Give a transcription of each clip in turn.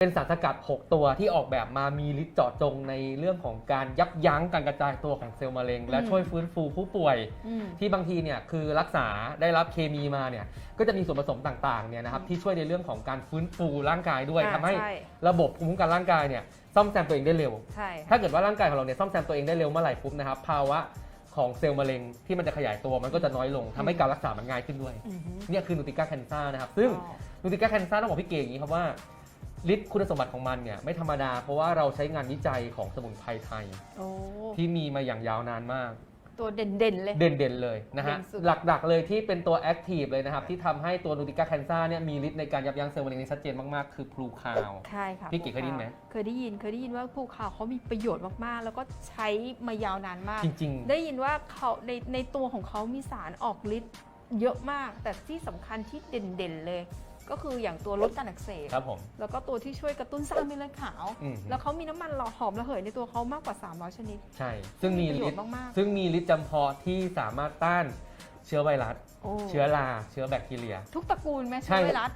เป็นสารสกัด 6 ตัวที่ออกแบบมามีฤทธิ์เจาะจงในเรื่องของการยับยั้งการกระจายตัวของเซลล์มะเร็ง และอืมช่วยฟื้นฟูผู้ป่วย อืม ที่บางทีเนี่ยคือรักษาได้รับเคมีมาเนี่ยก็จะมีส่วนผสมต่างๆเนี่ยนะครับอืมที่ช่วยในเรื่องของการฟื้นฟูร่างกายด้วยอ่าทำให้ใช่ ระบบภูมิคุ้มกันร่างกายเนี่ยซ่อมแซมตัวเองได้เร็ว ใช่ถ้าเกิดว่าร่างกายของเราเนี่ยซ่อมแซมตัวเองได้เร็วเมื่อไหร่ปุ๊บนะครับภาวะของเซลล์มะเร็งที่มันจะขยายตัวมันก็จะน้อยลงทำให้การรักษามันง่ายขึ้นด้วย อือหือ เนี่ยคือนูติก้าแคนซ่านะครับ ซึ่งอ๋อ นูติก้าแคนซ่าต้องบอกพี่เก๋อย่างนี้ครับว่า ฤทธิ์คุณสมบัติของมันเนี่ยไม่ธรรมดา เพราะว่าเราใช้งานวิจัยของสมุนไพรไทย โอ้ที่มีมาอย่างยาวนานมาก ตัวเด่นๆเลย เด่นๆเลยนะฮะ เด่นสุด หลักๆเลยที่เป็นตัวแอคทีฟเลยนะครับ ที่ทำให้ตัวนูติก้าแคนซ่าเนี่ยมีฤทธิ์ในการยับยั้งเซลล์มะเร็งได้ชัดเจนมากๆ คือพลูคาว ใช่ค่ะพี่เก๋เคยได้ยินไหม เคยได้ยินเคยได้ยินว่าภูเขาเขามีประโยชน์มากๆ แล้วก็ใช้มายาวนานมาก จริงได้ยินว่าเขาในในตัวของเขามีสารออกฤทธิ์เยอะมาก แต่ที่สำคัญที่เด่นๆเลย ก็คืออย่างตัวลดการอักเสบๆครับผม แล้วก็ตัวที่ช่วยกระตุ้นสร้างเม็ดเลือดขาว อืม แล้วเขามีน้ำมันหล่อหอมระเหยในตัวเขามากกว่า 300 ชนิด ใช่ ซึ่งมีประโยฤชทน์ธิ์มากซึ่งมีฤทธิ์จำเพาะที่สามารถต้านเชื้อไวรัสๆโอ้เชื้อรา เชื้อแบคทีเรีย ทุกตระกูลไหมใช่เชื้อไวรัส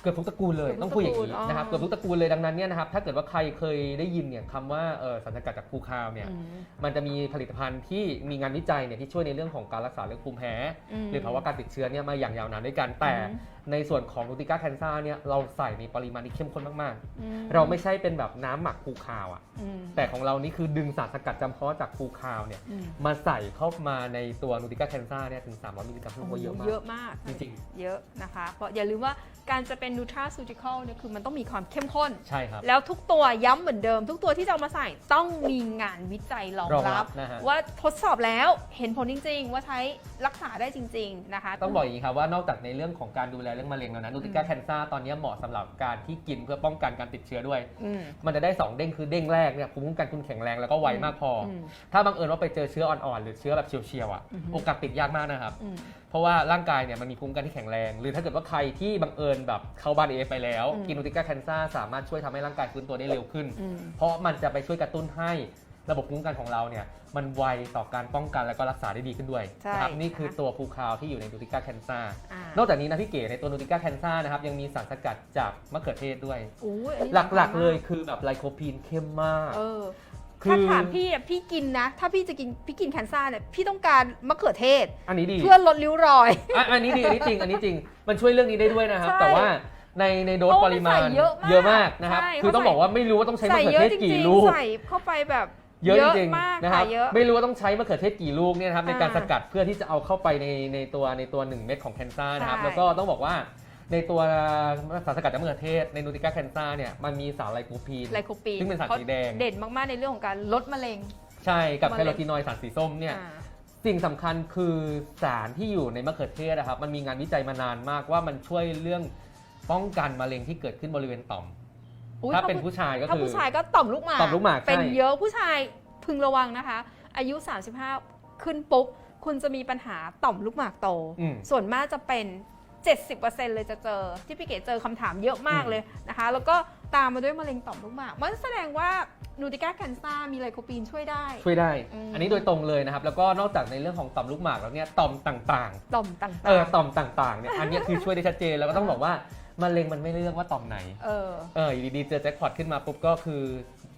เกือบทุกตระกูลเลยเกือบทุกต้องพูดอย่างนี้ตระกูลอ๋อนะครับเกือบทุกตระกูลเลยดังนั้นเนี่ยนะครับถ้าเกิดว่าใครเคยได้ยินเนี่ยคำว่าเออสารสกัดจากภูคาวเนี่ยอืมมันจะมีผลิตภัณฑ์ที่มีงานวิจัยเนี่ยที่ช่วยในเรื่องของการรักษาเรื่องภูมิแพ้มหรือภาวะการติดเชื้อเนี่ยมาอย่างยาวนานด้วยกันแต่อืมในส่วนของนูติก้าแคนซ่าเนี่ยเราใส่ในปริมาณที่เข้มข้นมากอืๆเราไม่ใช่เป็นแบบน้ำหมักภูคาวอะอืมแต่ของเรานี่คือดึงสารสกัดจำเพาะจากภูคาวเนี่ยอืมมาใส่เข้ามาในตัวนูติก้าแคนซ่าเนี่ยถึง 300มิลลิกรัมซึ่งโอ้ว่าโหเยอะมากเยอะมากจริงเยอะนะคะ เพราะอย่าลืมว่าการจะเป็นนูทราซูติคอลเนี่ยคือมันต้องมีความเข้มข้น ใช่ครับ แล้วทุกตัวย้ำเหมือนเดิม ทุกตัวที่จะเอามาใส่ต้องมีงานวิจัยรองรองรัรับบนะฮะ ว่าทดสอบแล้วเห็นผลจริง ๆ ว่าใช้รักษาได้จริง ๆ นะคะ ต้องบอกอย่างนี้ครับว่านอกจากในเรื่องของการดูแลเรื่องมะเร็งแล้วนะนูติก้าอืมแคนซ่าตอนนี้เหมาะสำหรับการที่กินเพื่อป้องกันการติดเชื้อด้วย อืม มันจะได้ 2 เด้งคือเด้งแรกเนี่ยภูมิคุ้มกันคุณแข็งแรงแล้วก็ไวมากพออมถ้าบังเอิญว่าไปเจอเชื้ออ่อนๆ หรือเชื้อแบบเฉียวๆอะอือฮึ โอกาสติดยากมากนะครับ อืม เพราะว่าร่างกายเนี่ยมันมีภูมิคุ้มกันที่แข็งแรง หรือถ้าเกิดว่าใครที่บังเอิญแบบเข้าบ้านเอไปแล้ว อืมกินนูติก้าแคนซ่าสามารถช่วยทำให้ร่างกายฟื้นตัวได้เร็วขึ้น อืม เพราะมันจะไปช่วยกระตุ้นให้ระบบภูมิคุ้มกันของเราเนี่ยมันไวต่อการป้องกันและก็รักษาได้ดีขึ้นด้วยใช่นะครับนี่คือค่ะ ตัวภูคาวที่อยู่ในนูติก้าแคนซ่า อ่านอกจากนี้นะพี่เก๋ในตัวนูติก้าแคนซ่านะครับยังมีสารสกัดจากมะเขือเทศด้วยโอ้ยอันนี้หลักๆสำคัญมากเลยคือแบบไลโคพีนเข้มมาก เออคื ถ้าอถามพี่อะพี่กินนะ ถ้าพี่จะกินพี่กินแคนซ่าเนี่ยพี่ต้องการมะเขือเทศ อันนี้ดีเพื่อลดริ้วรอย อะอันนี้ดีอันนี้จริง อันนี้จริง มันช่วยเรื่องนี้ได้ด้วยนะครับ ใช่แต่ว่าในในโดสเพราะปว่ามันริมาณใส่เยอะมากมากนะครับ ใช่คือต้องเขาใส่ บอกว่าไม่รู้ว่าต้องใช้มะใส่เขือเยเทอะศจริกี่งลูก ๆ ใส่เข้าไปแบบเยอะจริงมากๆนะครับ ค่ะเยอะ ไม่รู้ว่าต้องใช้มะเขือเทศกี่ลูกเนี่ยนะครับในการอ่าสกัดเพื่อที่จะเอาเข้าไปในในตัวในตัวหนึ่งเม็ดของแคนซ่านะครับ ใช่แล้วก็ต้องบอกว่า ในตัวสารสกัดจากมะเขือเทศในนูติก้าแคนซ่าเนี่ยมันมีสารไลโคพีนไลโคปีนซึ่งเป็นสารสีแดง เด่นมากๆในเรื่องของการลดมะเร็ง ใช่กับมะแคเร็งโรทีนอยด์สารสีส้มเนี่ยอ่าสิ่งสำคัญคือสารที่อยู่ในมะเขือเทศนะครับมันมีงานวิจัยมานานมากว่ามันช่วยเรื่องป้องกันมะเร็งที่เกิดขึ้นบริเวณต่อมอุ๊ยถ้าเป็นผู้ชายก็ถ้าคือผู้ชายก็ต่อมลูกหมากต่อมลูกหมากใช่เป็นเยอะผู้ชายพึงระวังนะคะ อายุ 35 ขึ้นปุ๊บคุณจะมีปัญหาต่อมลูกหมากโตอืมส่วนมากจะเป็น 70%เลยจะเจอที่พี่เก๋เจอคำถามเยอะมากเลยนะคะ แล้วก็ตามมาด้วยมะเร็งต่อมลูกหมากมันแสดงว่านูติก้าแคนซ่ามีไลโคปีนช่วยได้ ช่วยได้ อืม อันนี้โดยตรงเลยนะครับ แล้วก็นอกจากในเรื่องของต่อมลูกหมากแล้วเนี่ยต่อมต่างต่อมต่างๆ ๆ เออต่อมต่างๆเนี่ยอันเนี้ยคือช่วยได้ชัดเจนแล้วก็ต้องบอกว่ามะเร็งมันไม่เลือกว่าต่อมไหน เออ เอออยู่ดีๆเจอแจ็คพอตขึ้นมาปุ๊บก็คือ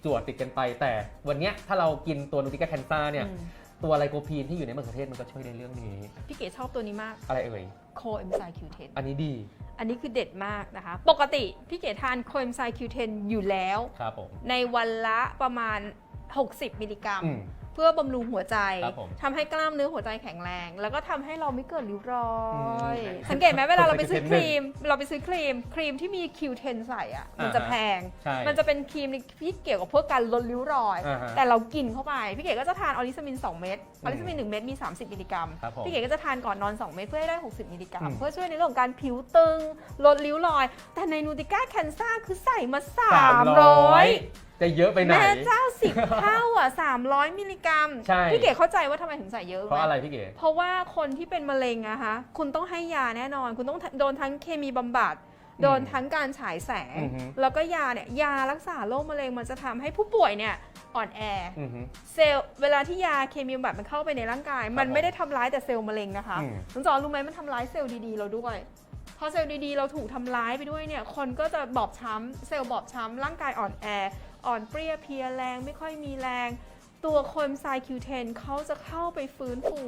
จวดติดกันไป แต่วันเนี้ยถ้าเรากินตัวนูติก้าแคนซ่าเนี่ย อืม ตัวไลโคพีนที่อยู่ในมะเขือเทศมันก็ช่วยในเรื่องนี้ พี่เก๋ชอบตัวนี้มาก อะไรเอ่ย โคเอนไซม์ Q10 อันนี้ดีอันนี้คือเด็ดมากนะคะ ปกติพี่เก๋ทานโคเอนไซม์ Q10 อยู่แล้ว ครับผม ในวันละประมาณ 60 มิลลิกรัม อืม เพื่อบำรุงหัวใจครับผมทำให้กล้ามเนื้อหัวใจแข็งแรง แล้วก็ทำให้เราไม่เกิดริ้วรอย อืมสังเกตไหมเวลาเราไปซื้อ Q10 ครีม เราไปซื้อครีม ครีมที่มี Q10 ใส่อะมันจะอ่าฮะแพง ใช่มันจะเป็นครีมที่เกี่ยวกับพวกการลดริ้วรอย อ่าฮะแต่เรากินเข้าไป พี่เก๋ก็จะทานออริสมิน 2 เม็ดออริสมิน 1 เม็ดมี 30 มิลลิกรัม ครับผมพี่เก๋ก็จะทานก่อนนอน 2 เม็ดเพื่อให้ได้ 60 มิลลิกรัม อืม เพื่อช่วยในเรื่องของการผิวตึง ลดริ้วรอย แต่ในนูติก้าแคนซ่าคือใส่มา 300 จะเยอะไปไหน แม่เจ้าสิบเท่าอะ300 มิลลิกรัม ใช่ พี่เก๋เข้าใจว่าทำไมถึงใส่เยอะเพราะหมอะไรพี่เก๋ เพราะว่าคนที่เป็นมะเร็งอะคะคุณต้องให้ยาแน่นอน คุณต้องโดนทั้งเคมีบำบัด โดนทั้งการฉายแสง อือฮึ แล้วก็ยาเนี่ยยารักษาโรคมะเร็งมันจะทำให้ผู้ป่วยเนี่ยอ่อนแอ อือฮึ เซลล์เวลาที่ยาเคมีบำบัดมันเข้าไปในร่างกาย มันผมไม่ได้ทำร้ายแต่เซลล์มะเร็งนะคะอืม น้องจอนรู้ไหมมันทำร้ายเซลล์ดีๆเราด้วย พอเซลล์ดีๆเราถูกทำร้ายไปด้วยเนี่ย คนก็จะบอบช้ำเซลล์บอบช้ำร่างกายอ่อนแอ อ่อนเปรี้ยเพลียแรงไม่ค่อยมีแรง ตัวโคนไซคิวเทนเขาจะเข้าไปฟื้นฟู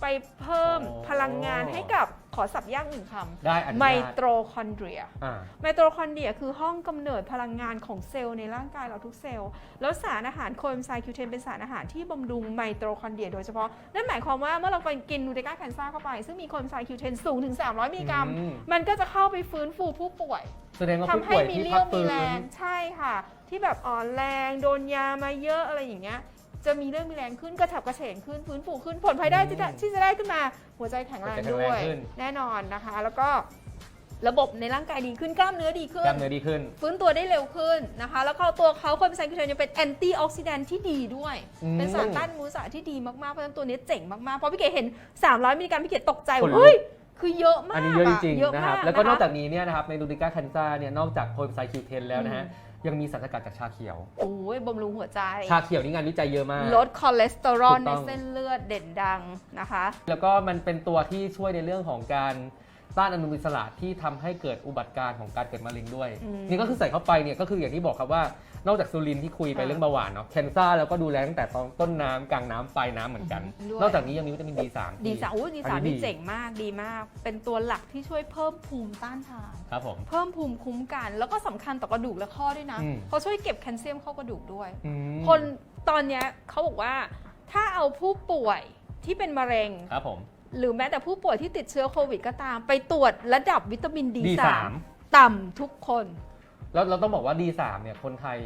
ไปเพิ่มอ๋อพลังงานให้กับขอสับยากหนึ่งคได้อนุำไมญาตโตรคอนเดรีย อ่า ไมโตคอนเดรียคือห้องกำเนิดพลังงานของเซลล์ในร่างกายเราทุกเซลล์ แล้วสารอาหารโคเอนไซม์คิวเทนเป็นสารอาหารที่บำรุงไมโตคอนเดรียโดยเฉพาะ นั่นหมายความว่าเมื่อเราไปกินนูเตก้าแคนซ่าเข้าไป ซึ่งมีโคเอนไซม์คิวเทนสูงถึง 300มิลลิกรัม อืม มันก็จะเข้าไปฟื้นฟูผู้ป่วย แสดงว่าทำผู้ให้ป่วยมีที่เรี่พัยกวมีฟื้แรงนใช่ค่ะ ที่แบบอ่อนแรงโดนยามาเยอะอะไรอย่างเงี้ย จะมีเรื่องมีแรงขึ้นกระฉับกระเฉงขึ้นฟื้นฟูขึ้นผลภายได้ที่จะที่จะได้ขึ้นมา หัวใจแข็งแรงหัวใจแข็งด้แรงวยขึ้น แน่นอนนะคะ แล้วก็ระบบในร่างกายดีขึ้นกล้ามเนื้อดีขึ้กล้านมเนื้อดีขึ้น ฟื้นตัวได้เร็วขึ้นนะคะ แล้วก็ตัวเขาคนเป็นไซคิวเทนยังเป็นแอนตี้ออกซิแดนท์ที่ดีด้วย อืมเป็นสารต้านอนุมูลอิสระที่ดีมากๆ เพราะฉะนั้นตัวนี้เจ๋งมากๆ เพราะพี่เก๋เห็น 300 มิลลิกรัมพี่เก๋ตกใจขนลุกเฮ้ย คือเยอะมากอันนี้เยอะจริงเยอะๆนะคมารับกแล้วก็นอกะคะจากนี้เนี่ยนะครับในดูดิก้าคันซ่าเนี่ยนอกจากโคเอนไซม์คิวเทนแล้วนะฮะอื ยังมีสารสกัดจากชาเขียว โอ้ยบำรุงหัวใจ ชาเขียวนี่งานวิจัยเยอะมาก ลดคอเลสเตอรอลถูกในต้อง เส้นเลือดเด่นดังนะคะ แล้วก็มันเป็นตัวที่ช่วยในเรื่องของการ ต้านอนุมูลอิสระที่ทำให้เกิดอุบัติการณ์ของการเกิดมะเร็งด้วย อืมนี่ก็คือใส่เข้าไปเนี่ยก็คืออย่างที่บอกครับว่านอกจากซูลินที่คุยไปอ่าเรื่องเบาหวานเนาะแคนซ่าแล้วก็ดูแลตั้งแต่ตอนต้นน้ำกลางน้ำปลายน้ำเหมือนกันอืมด้วย นอกจากนี้ยังมีวิตามิน D3 ดีสามอุ้ยดีอันสามนี้นี่เจ๋งมากดีมาก เป็นตัวหลักที่ช่วยเพิ่มภูมิต้านทาน ครับผม เพิ่มภูมิคุ้มกัน แล้วก็สำคัญต่อกระดูกและข้อด้วยนะอืมเพราะช่วยเก็บแคลเซียมเข้ากระดูกด้วย อืมคนตอนเนี้ยเขาบอกว่าถ้าเอาผู้ป่วยที่เป็นมะเร็ง ครับผม หรือแม้แต่ผู้ป่วยที่ติดเชื้อโควิดก็ตาม ไปตรวจระดับวิตามิน D3 D3 ต่ำทุกคน แล้วเราต้องบอกว่า D3 เนี่ยคนไทย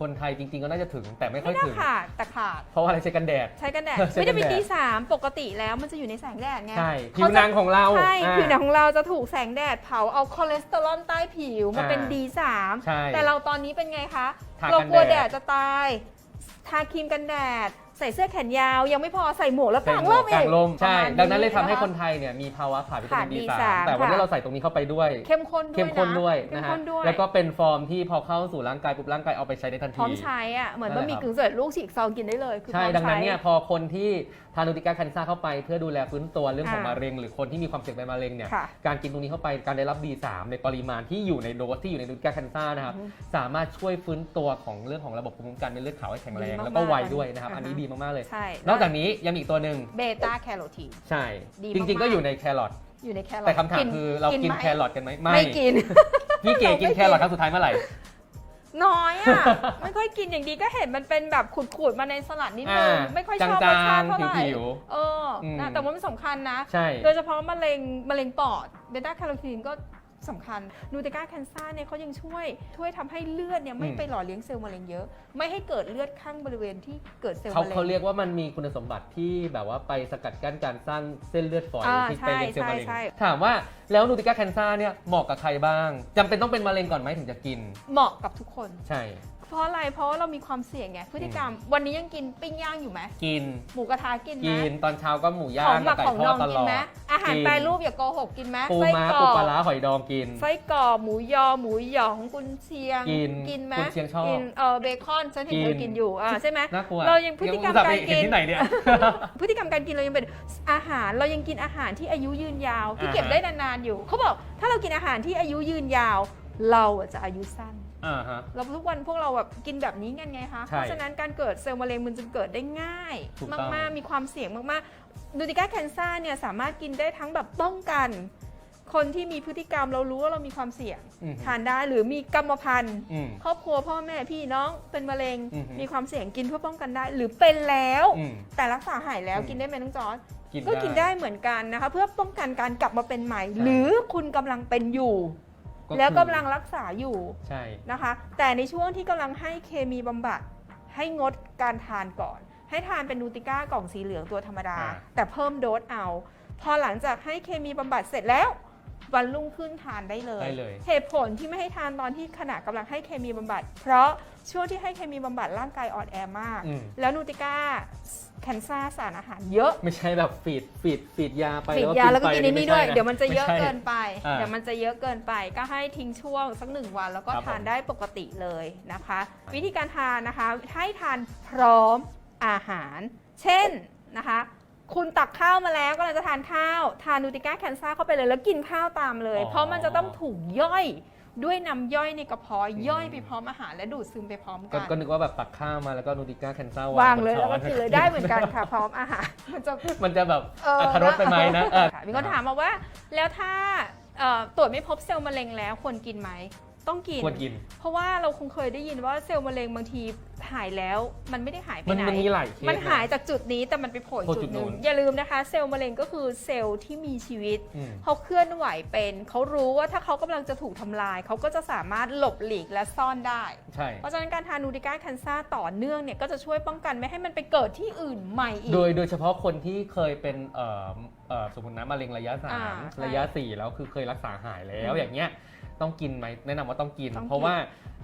คนไทยจริงๆก็น่าจะถึงแต่ไม่ค่ไม่อยน่าถึง ขาดแต่ขาด เพราะว่าอะไรใช้กันแดด ใช้กันแดดใช้วิกันแดดตามิน D3 ปกติแล้วมันจะอยู่ในแสงแดดไงใช่ผิเขาวจะหนังของเราใช่อ่า ผิวหนังของเราจะถูกแสงแดดเผาเอาคอเลสเตอรอลใต้ผิวมาเป็น อ่า D3 ใช่แต่เราตอนนี้เป็นไงคะ ทาเรากันกลัวแดแดดดจะตาย ทาครีมกันแดดใส่เสื้อแขนยาวยังไม่พอใส่หมวกแล้วใส่กางหมร่วมกอีกลางกลมใช่ประมาณดังนั้นเลยทำให้ะะคนไทยเนี่ยมีภาวะขาดวิตามินขาด D3 D3 แต่วันนี้ค่ะเราใส่ตรงนี้เข้าไปด้วย เข้มข้นด้วยเข้มข้นด้วยเข้มนะฮะข้นด้วยแล้วก็เป็นฟอร์มที่พอเข้าสู่ร่างกายปุ๊บร่างกายเอาไปใช้ได้ทันพร้อทีมใช้อะเหมือนนั่บะนแหละหมี่ครับกึ่งสำเร็จรูปฉีกซองกินได้เลยคือใช่พร้อมดังนั้นใช้เนี่ยพอคนที่ทานนูติก้าคันซ่าเข้าไป เพื่อดูแลฟื้นตัวเรื่องของอ่ามมะเร็ง หรือคนที่มีความเสี่ยงเป็นมะเร็งเนี่ยค่ะการกินตรงนี้เข้าไปการได้รับ D3 ในปริมาณที่อยู่ในโดสที่อยู่ในนูติก้าคันซ่านะครับอือฮึสามารถช่วยฟื้นตัวของเรื่องของระบบภูมิคุ้มกันในเลือดขาวให้แข็งแรงดีมากๆแล้วก็ไวด้วยนะครับอ่าฮะอันนี้ดีมากๆเลย ใช่นอกจากนี้ยังมีอีกตัวหนึ่งเบต้าแคโรทีน ใช่ ดีจริง ๆ มากๆ ก็อยู่ในแครอทอยู่ในแครอทแต่คำถามคือเรากินไหมแครอทกันไหมไม่กิน พี่เก๋กินเราไม่กิน แครอทครั้งสุดท้ายเมื่อไหร่ น้อยอะ ไม่ค่อยกินอย่างดีก็เห็นมันเป็นแบบขูดๆมาในสลัดนิดนึงอ่าไม่ค่อยชอบจางๆรสชาติเท่าไหร่ผิวเอออม นะแต่ว่ามันสำคัญนะ ใช่ โดยเฉพาะมะเร็งมะเร็งปอดเบต้าแคโรทีนก็ สำคัญนูเตก้าแคนซ่าเนี่ยเขายังช่วยช่วยทำให้เลือดเนี่ยไม่อืมไปหล่อเลี้ยงเซลล์มะเร็งเยอะ ไม่ให้เกิดเลือดข้างบริเวณที่เกิดเซลล์เขามะเร็ง เขาเรียกว่ามันมีคุณสมบัติที่แบบว่าไปสกัดกั้นการสร้างเส้นเลือดฝอยอ่าที่ใช่ไปเลี้ยงเซลล์มะเร็งใช่ใช่ ถามว่าแล้วนูติก้าแคนซ่าเนี่ยเหมาะกับใครบ้างจำเป็นต้องเป็นมะเร็งก่อนไหมถึงจะกิน เหมาะกับทุกคน ใช่ เพราะอะไรเพราะว่าเรามีความเสี่ยงไงพฤติกรรม วันนี้ยังกินปิ้งย่างอยู่ไหมกิน หมูกระทะกินไหมกินตอนเช้าก็หมูย่าของงหมักไก่ของทดออดงตกิลนอไหมดอาหารกินแปรรูปอย่าโกหกกินไหมปูไส้ม้ากรปูอกปลาร้าหอยดองกิน ไส้กรอกหมูยอหมูหยองกุนเชียงกินกินไหมกุนเชียงชอบกินเออเบคอนฉันเห็นเธอกินกินอยู่อ่าใช่ไหมน่ากลัวเรายังพฤติกรรมอุตส่ห์การไปเห็กินที่ไหนเนี่ย พฤติกรรมการกินเรายังเป็นอาหารเรายังกินอาหารที่อายุยืนยาวที่อ่าฮะ เก็บได้นานๆอยู่เขาบอกถ้าเรากินอาหารที่อายุยืนยาว เราอะจะอายุสั้น อ่าฮะแล้วทุกวันพวกเราแบบกินแบบนี้กันไงคะ ใช่เพราะฉะนั้นการเกิดเซลล์มะเร็งมันจึงเกิดได้ง่าย ถูกต้องมากๆ มีความเสี่ยงมากๆ ดูติก้าแคนซ่าเนี่ยสามารถกินได้ทั้งแบบป้องกัน คนที่มีพฤติกรรมเรารู้ว่าเรามีความเสี่ยงอืมทานได้หรือมีกรรมพันธุ์อืม ครอบครัวพ่อแม่พี่น้องเป็นมะเร็ง อือหือมีความเสี่ยงกินเพื่อป้องกันได้ หรือเป็นแล้ว อืมแต่รักษาหายแล้วอืม กินได้ไหมน้องจอร์จ กินก็กินได้เหมือนกันนะคะ เพื่อป้องกันการกลับมาเป็นใหม่ใช่หรือคุณกำลังเป็นอยู่ก็ คือแล้วกำลังรักษาอยู่ใช่ นะคะ แต่ในช่วงที่กำลังให้เคมีบำบัดให้งดการทานก่อน ให้ทานเป็นนูติก้ากล่องสีเหลืองตัวธรรมดา อ่า แต่เพิ่มโดสเอา พอหลังจากให้เคมีบำบัดเสร็จแล้ว วันรุ่งขึ้นทานได้เลย ได้เลยเหตุผลที่ไม่ให้ทานตอนที่ขณะกำลังให้เคมีบำบัด เพราะช่วงที่ให้เคมีบำบัดร่างกายอ่อนแอมาก อืม แล้วนูติก้าแคนซ่าสารอาหารเยอะไม่ใช่แบบฟีดฟีดฟีดยาไปปิดแล้วยาแล้วก็ไปกินในนี้ด้วยไใช่ะเดี๋ยวมันจะเยอะไใช่เกินไป อ่า เดี๋ยวมันจะเยอะเกินไปก็ให้ทิ้งช่วงสักหนึ่งวันแล้วก็ครับผม ทานได้ปกติเลยนะคะ วิธีการทานนะคะให้ทานพร้อมอาหาร เช่นนะคะ คุณตักข้าวมาแล้วกำลังจะทานข้าวทานนูติก้าแคนซ่าเข้าไปเลยแล้วกินข้าวตามเลย อ๋อ เพราะมันจะต้องถูกย่อยด้วยน้ำย่อยในกระเพาะอืมย่อยไปพร้อมอาหารและดูดซึมไปพร้อมก็กันก็นึกว่าแบบตักข้าวมาแล้วก็นูติก้าแคนซ่าววางเลยบแล้วก็ช้กินเลยได้เหมือนกันค่ะ พร้อมอาหารมันจะ มันจะแบบเอออัตรสไปไหมนะเออ ค่ะมีคนถามมาว่า แล้วถ้าเอ่อตรวจไม่พบเซลล์มะเร็งแล้วควรกินไหม ต้องกิน ควรกิน เพราะว่าเราคงเคยได้ยินว่าเซลล์มะเร็งบางทีหายแล้ว มันไม่ได้หายไปมันไหน มันมีหลายเคสมันหายะจากจุดนี้แต่มันไปโผล่โผล่จุจุดดหนึ่งนู้นอย่าลืมนะคะ เซลล์มะเร็งก็คือเซลล์ที่มีชีวิต อืม เขาเคลื่อนไหวเป็นเขารู้ว่าถ้าเขากำลังจะถูกทำลาย เขาก็จะสามารถหลบหลีกและซ่อนได้ ใช่ เพราะฉะนั้นการทานนูติก้าแคนซ่าต่อเนื่องเนี่ยก็จะช่วยป้องกันไม่ให้มันไปเกิดที่อื่นใหม่อีก โดยโดยเฉพาะคนที่เคยเป็นเอ่อเอ่อสมมตินะมะเร็งระยะสาอ่ามใช่ระยะสี่แล้วคือเคยรักษาหายแล้วอืมอย่างเงี้ย ต้องกินไหมแนะนำว่าต้องกิน ต้องกินเพราะว่า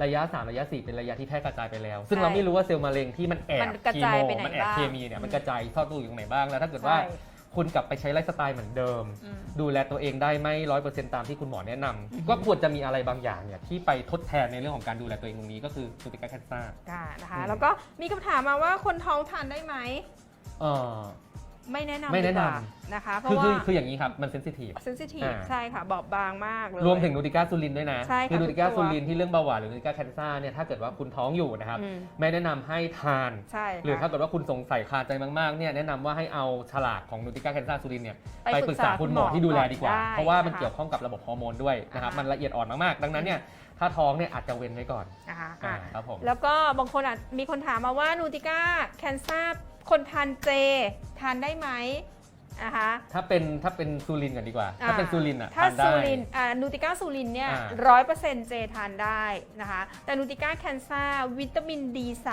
ระยะ 3 ระยะ 4 เป็นระยะที่แพร่กระจายไปแล้ว ซึ่งใช่เราไม่รู้ว่าเซลล์มะเร็งที่มันแอบมันกระคีจายโมไปไหนมันแอบบ้างเคมีเนี่ยมันอืมกระจายซ่อนตัวอยู่ตรงไหนบ้างแล้วถ้าเกิดว่าใช่ คุณกลับไปใช้ไลฟ์สไตล์เหมือนเดิม อืม ดูแลตัวเองได้ไม่ร้อยเปอร์เซ็นต์ตามที่คุณหมอแนะนำอือฮึก็ควรจะมีอะไรบางอย่างเนี่ยที่ไปทดแทนในเรื่องของการดูแลตัวเองตรงนี้ก็คือซูติกาแคนซ่า ค่ะนะคะ อืม แล้วก็มีคำถามมาว่าคนท้องทานได้ไหม เออ ไม่แนะนำไม่แนะนำ ดีกว่านะคะ เพคือราะคือว่าคืออย่างนี้ครับ มันเซนซิทีฟ เซนซิทีฟอ่า ใช่ค่ะ บอบบางมากเลย รวมถึงนูติก้าซูลินด้วยนะใช่ค่ะคือนูติก้าทุกตัวซูลินที่เรื่องเบาหวานหรือนูติก้าแคนซ่าเนี่ยถ้าเกิดว่าคุณท้องอยู่นะครับอืมไม่แนะนำให้ทาน ใช่หรือถ้าค่ะเกิดว่าคุณสงสัยคาใจมากๆเนี่ยแนะนำว่าให้เอาฉลากของนูติก้าแคนซ่าซูลินเนี่ยไปปรึกษาคุณหมอที่ดูแลดีกว่าได้เพราะว่ามันคเกี่ยวข้องกับระบบฮอร์โมนด้วยนะครับอ่ามั มันละเอียดอ่อนมากๆ ดังนั้นเนี่ย ถ้าท้องเนี่ยอาจจะเว้นไว้ก่อนนะคะอ่าอะครับผม แล้วก็บางคนอาจมีคนถามมาว่านูติก้าแคนซ่าคนทานเจทานได้ไหมนะคะ ถ้าเป็นถ้าเป็นซูลินก่อนดีกว่า ถ้าเป็นซูลินอะถ้าทานได้ ซูลินอ่านูติก้าซูลินเนี่ยอ่า ร้อยเปอร์เซ็นต์เจทานได้นะคะ แต่นูติก้าแคนซ่าวิตามิน D3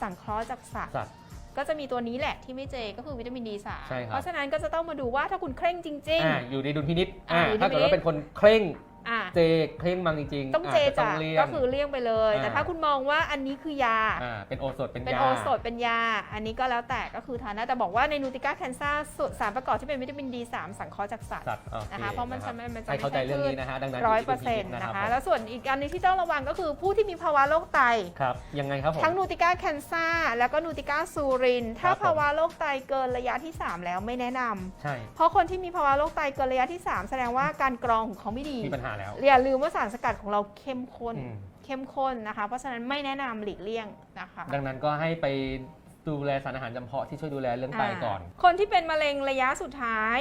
สังเคราะห์จากสัตว์ สัตว์ ก็จะมีตัวนี้แหละที่ไม่เจก็คือวิตามิน D3 ใช่ครับ เพราะฉะนั้นก็จะต้องมาดูว่าถ้าคุณเคร่งจริง อ่าอยู่ในดุลพินิษอ่าอ่าอยู่ในถ้าเกิดดุลพินิจว่าเป็นคนเคร่งๆ อะเจเคร่งบางจริงๆต้องเจาจะจ้ะเลี่ยง ก็คือเลี่ยงไปเลย อ่า แต่ถ้าคุณมองว่าอันนี้คือยา อ่าเป็นโอสถเป็นเป็นยา โอสถเป็นยา อันนี้ก็แล้วแต่ก็คือทานได้แต่บอกว่าในนูติก้าแคนซ่าสารประกอบที่เป็นวิตามิน D3 สังเคราะห์จากสัตว์ สัตว์โอเคนะคะเพราะมันจะไม่มันจะให้เข้าใจไม่ใช่ เรื่องนี้นะฮะดังนั้นร้อยดูเปอร์ที่เซ็นดุลต์พิจนะรับคะผมแล้วส่วนอีกอันหนึงที่ต้องระวังก็คือผู้ที่มีภาวะโรคไต ครับยังไงครับผม ทั้งนูติก้าแคนซ่าแล้วก็นูติก้าซูริน ถ้าครับผม ภาวะโรคไตเกินระยะที่ 3 แล้วไม่แนะนำใช่เพราะคนที่มีภาวะโรคไตเกินระยะที่ 3 แสดงว่าการกรองของเขาไม่ดี มีปัญหาแล้ว อย่าลืมว่าสารสกัดของเราเข้มข้นอืม เข้มข้นนะคะ เพราะฉะนั้นไม่แนะนำหลีกเลี่ยงนะคะ ดังนั้นก็ให้ไปดูแลสารอาหารจำเพาะที่ช่วยดูแลเรื่องไตก่อนาคนที่เป็นมะเร็งระยะสุดท้าย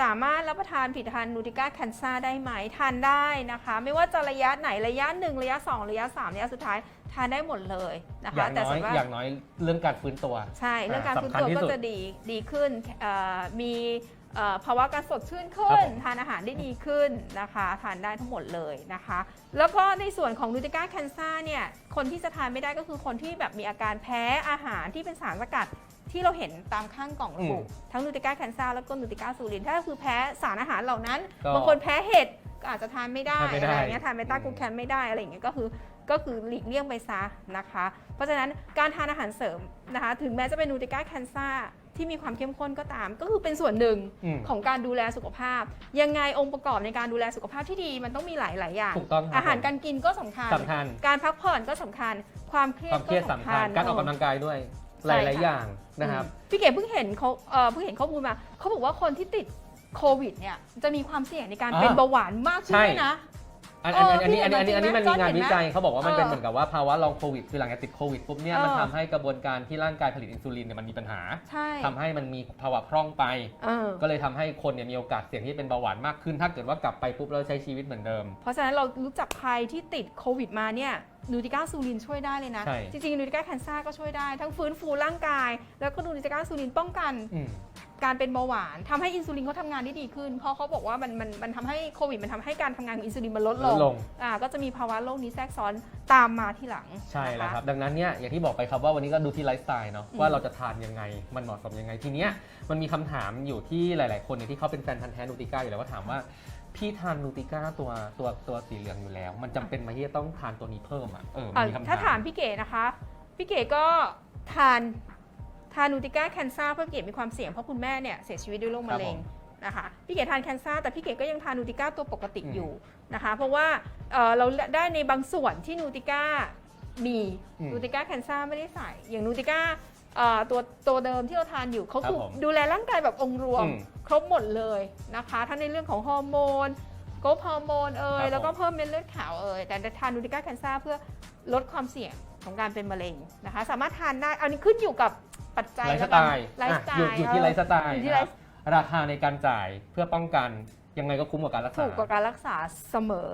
สามารถรับประทานผลิตภัณฑ์นูติก้าแคนซ่าได้ไหมทานได้นะคะ ไม่ว่าจะระยะไหนระยะ 1 ระยะ 2 ระยะ 3 ระยะสุดท้ายทานได้หมดเลยนะอคะย่างแต่น้อยสำหรับอย่างน้อยเรื่องการฟื้นตัว ใช่เรื่องการอ่าฟื้นสำคัญตัวที่ก็สุด จะดีดีขึ้นเอ่อมีเอ่อ ภาวะการสดชื่นขึ้ครับนผมทานอาหารได้ดีขึ้นนะคะ ทานได้ทั้งหมดเลยนะคะ แล้วก็ในส่วนของนูติก้าแคนซ่าเนี่ยคนที่จะทานไม่ได้ก็คือคนที่แบบมีอาการแพ้อาหารที่เป็นสารสกัดที่เราเห็นตามข้างกล่องระบุอืมทั้งนูติก้าแคนซ่าแล้วก็นูติก้าซูรินถ้าคือแพ้สารอาหารเหล่านั้นก็บางคนแพ้เห็ดก็อาจจะทานไม่ได้ทานไม่ได้อะไรอย่างเงี้ยทานเบต้าอืมกลูแคนไม่ได้อะไรอย่างเงี้ยก็คือก็คือหลีกเลี่ยงไปซะนะคะ เพราะฉะนั้นการทานอาหารเสริมนะคะ ถึงแม้จะเป็นนูติก้าแคนซ่า ที่มีความเข้มข้นก็ตาม ก็คือเป็นส่วนหนึ่งอืมของการดูแลสุขภาพ ยังไงองค์ประกอบในการดูแลสุขภาพที่ดีมันต้องมีหลายหลายๆอย่าง ถูกต้องครับ อาหารการกินก็สำคัญ สำคัญ การพักผ่อนก็สำคัญ ความเครียคดวามเครียดก็สำคัญการออกกำลังกายด้วย หใช่ลายค่ะๆอย่างนะครับ อืมพี่เก๋เพิ่งเห็นเขาเอ่อเพิ่งเห็นข้อมูลมาเขาบอกว่าคนที่ติดโควิดเนี่ยจะมีความเสี่ยงในการเป็นอ่าเบาหวานมากขึ้นใช่ ด้วยนะ อันอันอันเอออันนี้อันนี้อันนี้อันนี้มันพี่มีเห็นไหมงานวิจัยเขาบอกว่ามันเออเป็นเหมือนกับว่าภาวะลองโควิดคือหลังจากติดโควิดปุ๊บเนี่ยเออมันทำให้กระบวนการที่ร่างกายผลิตอินซูลินเนี่ยมันมีปัญหาใช่ทำให้มันมีภาวะพร่องไปเออก็เลยทำให้คนเนี่ยมีโอกาสเสี่ยงที่เป็นเบาหวานมากขึ้น ถ้าเกิดว่ากลับไปปุ๊บเราใช้ชีวิตเหมือนเดิม เพราะฉะนั้นเรารู้จักใครที่ติดโควิดมาเนี่ยนูติก้าซูลินช่วยได้เลยนะใช่จริงๆนูติก้าแคนซ่าก็ช่วยได้ ทั้งฟื้นฟูร่างกาย แล้วก็นูติก้าซูลินป้องกันอืม การเป็นเบาหวานทำให้อินซูลินเขาทำงานได้ดีขึ้น เพราะเขาบอกว่ามันมันมันทำให้โควิดมันทำให้การทำงานของอินซูลินมันลดลลงดลง อ่าก็จะมีภาวะโรคนี้แทรกซ้อนตามมาที่หลังใช่แล้วนะะครับ ดังนั้นเนี่ยอย่างที่บอกไปครับว่าวันนี้ก็ดูที่ไลฟ์สไตล์เนาะอืมว่าเราจะทานยังไงมันเหมาะสมยังไงทีเนี้ยมันมีคำถามอยู่ที่หลาย ๆ คนเนี่ยที่เขาเป็นแฟนพันธ์แท้นูติก้าอยู่แล้วว่าถามว่าพี่ทานนูติก้าตัวตัวตัวสีเหลืองอยู่แล้ว มันจำเป็นไหมที่จะต้องทานตัวนี้เพิ่มอะเออมันอะมีคำถามถ้าถามพี่เก๋นะคะ พี่เก๋ก็ทาน ทานนูติก้าแคนซ่าเพราะพี่เก๋มีความเสี่ยงเพราะคุณแม่เนี่ยเสียชีวิตด้วยโรคมะเร็งนะคะพี่เก๋ทานแคนซ่าแต่พี่เก๋ก็ยังทานนูติก้าตัวปกติอยู่นะคะเพราะว่าเอ่อเราได้ในบางส่วนที่นูติก้ามีอืมนูติก้าแคนซ่าไม่ได้ใส่ อย่างนูติก้าเอ่อตัวตัวเดิมที่เราทานอยู่เขาครับคือผมดูแลร่างกายแบบองค์รวมอืมครบหมดเลยนะคะทั้งในเรื่องของฮอร์โมนโกรทฮอร์โมนเอ่ครัยบแล้วก็ผมเพิ่มเม็ดเลือดขาวเอ่ยแต่ทานนูติก้าแคนซ่าเพื่อลดความเสี่ยงของการเป็นมะเร็งนะคะ สามารถทานได้ อันนี้ขึ้นอยู่กับ ปัจจัยไลฟ์สแล้วไตกันล์ไลฟ์สไตอะอยู่ล์อยู่ที่ไลฟ์สไตล์อยู่ที่ไลฟ์นะครับราคาในการจ่ายเพื่อป้องกันยังไงก็คุ้มกว่าการรักษา ถูกกว่าการรักษาเสมอ